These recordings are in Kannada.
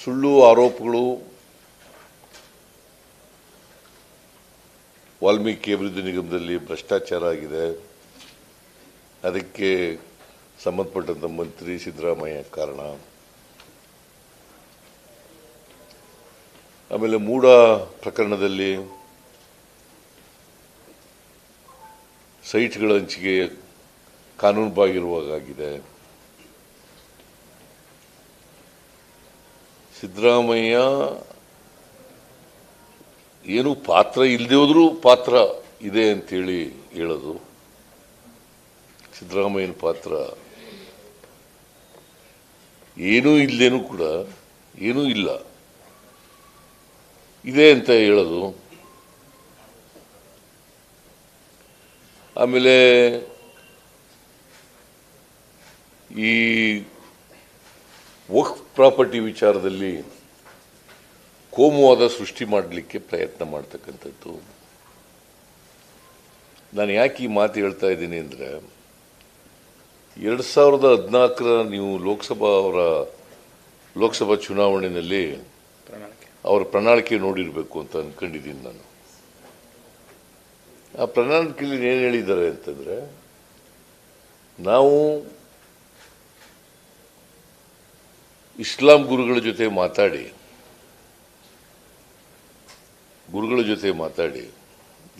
ಸುಳ್ಳು ಆರೋಪಗಳು ವಾಲ್ಮೀಕಿ ಅಭಿವೃದ್ಧಿ ನಿಗಮದಲ್ಲಿ ಭ್ರಷ್ಟಾಚಾರ ಆಗಿದೆ. ಅದಕ್ಕೆ ಸಂಬಂಧಪಟ್ಟಂತ ಮಂತ್ರಿ ಸಿದ್ದರಾಮಯ್ಯ ಕಾರಣ. ಆಮೇಲೆ ಮೂಡ ಪ್ರಕರಣದಲ್ಲಿ ಸೈಟ್ಗಳ ಹಂಚಿಕೆ ಕಾನೂನುಬಾಗಿರುವಾಗಿದೆ ಸಿದ್ದರಾಮಯ್ಯ ಏನು ಪಾತ್ರ ಇಲ್ಲದೆ ಹೋದರೂ ಪಾತ್ರ ಇದೆ ಅಂತೇಳಿ ಹೇಳೋದು. ಸಿದ್ದರಾಮಯ್ಯನ ಪಾತ್ರ ಏನೂ ಇಲ್ದೇನೂ ಕೂಡ ಏನೂ ಇಲ್ಲ. ಇದೆ ಅಂತ ಹೇಳೋದು. ಆಮೇಲೆ ಈ ವಕ್ಫ್ ಪ್ರಾಪರ್ಟಿ ವಿಚಾರದಲ್ಲಿ ಕೋಮುವಾದ ಸೃಷ್ಟಿ ಮಾಡಲಿಕ್ಕೆ ಪ್ರಯತ್ನ ಮಾಡ್ತಕ್ಕಂಥದ್ದು. ನಾನು ಯಾಕೆ ಈ ಮಾತು ಹೇಳ್ತಾ ಇದ್ದೀನಿ ಅಂದರೆ, ಎರಡು ಸಾವಿರದ ಹದಿನಾಲ್ಕರ ನೀವು ಲೋಕಸಭಾ ಅವರ ಲೋಕಸಭಾ ಚುನಾವಣೆಯಲ್ಲಿ ಅವರ ಪ್ರಣಾಳಿಕೆ ನೋಡಿರಬೇಕು ಅಂತ ಅಂದ್ಕೊಂಡಿದ್ದೀನಿ ನಾನು. ಆ ಪ್ರಣಾಳಿಕೆಯಲ್ಲಿ ಏನು ಹೇಳಿದ್ದಾರೆ ಅಂತಂದರೆ, ನಾವು ಇಸ್ಲಾಂ ಗುರುಗಳ ಜೊತೆ ಮಾತಾಡಿ. ಗುರುಗಳ ಜೊತೆ ಮಾತಾಡಿ.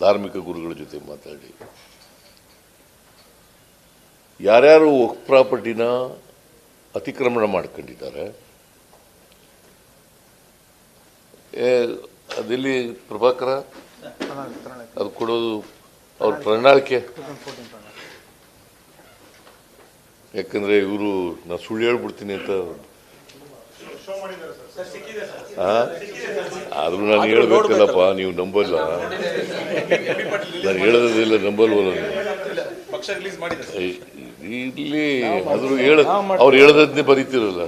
ಧಾರ್ಮಿಕ ಗುರುಗಳ ಜೊತೆ ಮಾತಾಡಿ. ಯಾರ್ಯಾರು ವಕ್ ಪ್ರಾಪರ್ಟಿನ ಅತಿಕ್ರಮಣ ಮಾಡ್ಕೊಂಡಿದ್ದಾರೆ ಅದೆಲ್ಲಿ ಪ್ರಭಾಕರ? ಅದು ಕೊಡೋದು ಅವ್ರ ಪ್ರಣಾಳಿಕೆ. ಯಾಕಂದ್ರೆ ಇವರು ನಾ ಸುಳ್ಳು ಹೇಳ್ಬಿಡ್ತೀನಿ ಅಂತ? ಆದ್ರೂ ನಾನು ಹೇಳ್ಬೇಕಲ್ಲಪ್ಪ ನೀವು ನಂಬಲ್ಲ. ನಾನು ಹೇಳೋದಿಲ್ಲ ನಂಬಲ್ವಲ್ಲ ನೀವು. ಪಕ್ಷ ರಿಲೀಸ್ ಮಾಡಿದೆ ಸರ್. ಈ- ಇಲ್ಲಿ ಆದರೂ ಹೇಳ ಅವ್ರು ಹೇಳದನ್ನೇ ಬರೀತಿರಲ್ಲ.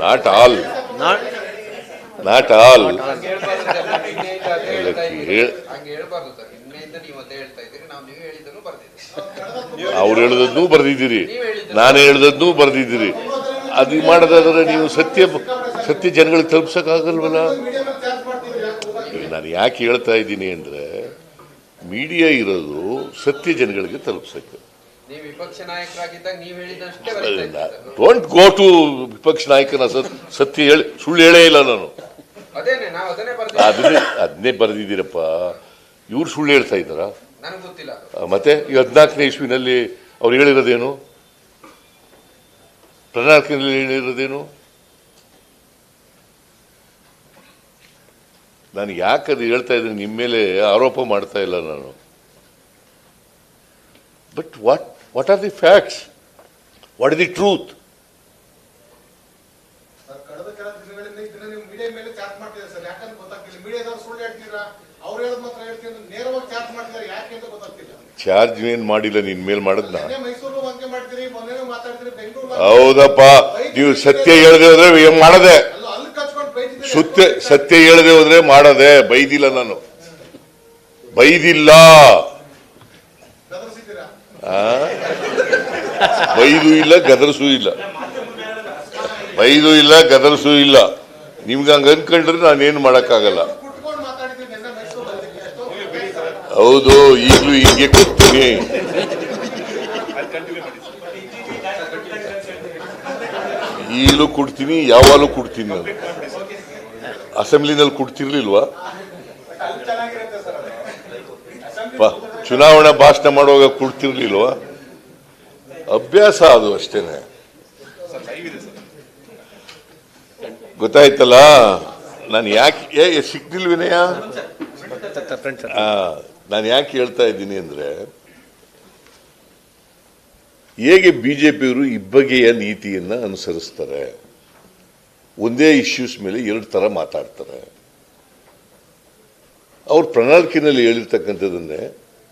ನಾಟ್ ಆಲ್ ನಾಟ್ ಆಲ್ ಅವ್ರು ಹೇಳದನ್ನೂ ಬರ್ದಿದ್ದೀರಿ. ನಾನು ಹೇಳದನ್ನೂ ಬರ್ದಿದ್ದೀರಿ. ಅದು ಮಾಡೋದಾದ್ರೆ ನೀವು ಸತ್ಯ ಸತ್ಯ ಜನಗಳಿಗೆ ತಲುಪ್ಸೋಕ್ಕಾಗಲ್ವಲ್ಲ? ನಾನು ಯಾಕೆ ಹೇಳ್ತಾ ಇದ್ದೀನಿ ಅಂದರೆ ಮೀಡಿಯಾ ಇರೋದು ಸತ್ಯ ಜನಗಳಿಗೆ ತಲುಪ್ಸಕ್ಕೆ. ಡೋಂಟ್ ಗೋ ಟು ವಿಪಕ್ಷ ನಾಯಕನ ಸತ್- ಸತ್ಯ ಹೇಳಿ ಸುಳ್ಳು ಹೇಳೇ ಇಲ್ಲ ನಾನು. ಅದನ್ನೇ ಅದನ್ನೇ ಬರೆದಿದ್ದೀರಪ್ಪ. ಇವ್ರು ಸುಳ್ಳು ಹೇಳ್ತಾ ಇದ್ದಾರಾ? ಮತ್ತೆ ಈ ಹದಿನಾಲ್ಕನೇ ಇಸ್ವಿನಲ್ಲಿ ಅವ್ರು ಹೇಳಿರೋದೇನು? ಪ್ರಣಾಳಿಕೆಯಲ್ಲಿ ಹೇಳಿರೋದೇನು? ನಾನು ಯಾಕೆ ಅದು ಹೇಳ್ತಾ ಇದ್ದೀನಿ? ನಿಮ್ಮ ಮೇಲೆ ಆರೋಪ ಮಾಡ್ತಾ ಇಲ್ಲ ನಾನು. But what what are the facts what is the truth sir ಯಾಕಂತ ಗೊತ್ತಾಗ್ತಿಲ್ಲ. ಮೀಡಿಯಾದವ್ರು ಸುಳ್ಳು ಹೇಳ್ತೀರಾ? ಅವ್ರು ಹೇಳೋದ್ ಮಾತ್ರ ಹೇಳ್ತೀನಿ ನೇರವಾಗಿ ಚಾರ್ಜ್ ಮಾಡ್ತಿದ್ದಾರೆ ಯಾಕೆ ಅಂತ ಗೊತ್ತಾಗ್ತಿಲ್ಲ. ಚಾರ್ಜ್ ಏನ್ ಮಾಡಿಲ್ಲ ನೀನ್ ಮೇಲ್ ಮಾಡದ್ನ? ನಿನ್ನೆ ಮೈಸೂರು ಹಂಗೆ ಮಾಡ್ತೀರಿ ಮೊನ್ನೆ ಮಾತಾಡ್ತೀರಿ ಬೆಂಗಳೂರು ಹೌದಪ್ಪ. ನೀವು ಸತ್ಯ ಹೇಳದೆ ಹೋದ್ರೆ ಮಾಡದೆ? ಸತ್ಯ ಸತ್ಯ ಹೇಳದೆ ಹೋದ್ರೆ ಮಾಡದೆ? ಬೈದಿಲ್ಲ ನಾನು. ಬೈದಿಲ್ಲ? ಬೈದು ಇಲ್ಲ ಗದರ್ಸೂ ಇಲ್ಲ. ಬೈದು ಇಲ್ಲ ಗದರ್ಸೂ ಇಲ್ಲ. ನಿಮ್ಗೆ ಹಂಗೆ ಅನ್ಕೊಂಡ್ರೆ ನಾನೇನು ಮಾಡೋಕ್ಕಾಗಲ್ಲ. ಹೌದು, ಈಗಲೂ ಹೀಗೆ ಕೊಡ್ತೀನಿ. ಈಗಲೂ ಕೊಡ್ತೀನಿ, ಯಾವಾಗಲೂ ಕೊಡ್ತೀನಿ ನಾನು ಅಸೆಂಬ್ಲಿನಲ್ಲಿ ಕೊಡ್ತಿರ್ಲಿಲ್ವಾ ಚುನಾವಣಾ ಭಾಷಣ ಮಾಡುವಾಗ ಕೊಡ್ತಿರ್ಲಿಲ್ವಾ ಅಭ್ಯಾಸ ಅದು ಅಷ್ಟೇನೆ ಗೊತ್ತಾಯ್ತಲ್ಲ? ನಾನು ಯಾಕೆ ಏ ಸಿಕ್ತಿಲ್ ವಿನಯ? ನಾನು ಯಾಕೆ ಹೇಳ್ತಾ ಇದ್ದೀನಿ ಅಂದ್ರೆ, ಹೇಗೆ ಬಿಜೆಪಿಯವರು ಇಬ್ಬಗೆಯ ನೀತಿಯನ್ನ ಅನುಸರಿಸ್ತಾರೆ? ಒಂದೇ ಇಶ್ಯೂಸ್ ಮೇಲೆ ಎರಡು ಥರ ಮಾತಾಡ್ತಾರೆ. ಅವ್ರ ಪ್ರಣಾಳಿಕೆಯಲ್ಲಿ ಹೇಳಿರ್ತಕ್ಕಂಥದ್ದನ್ನೇ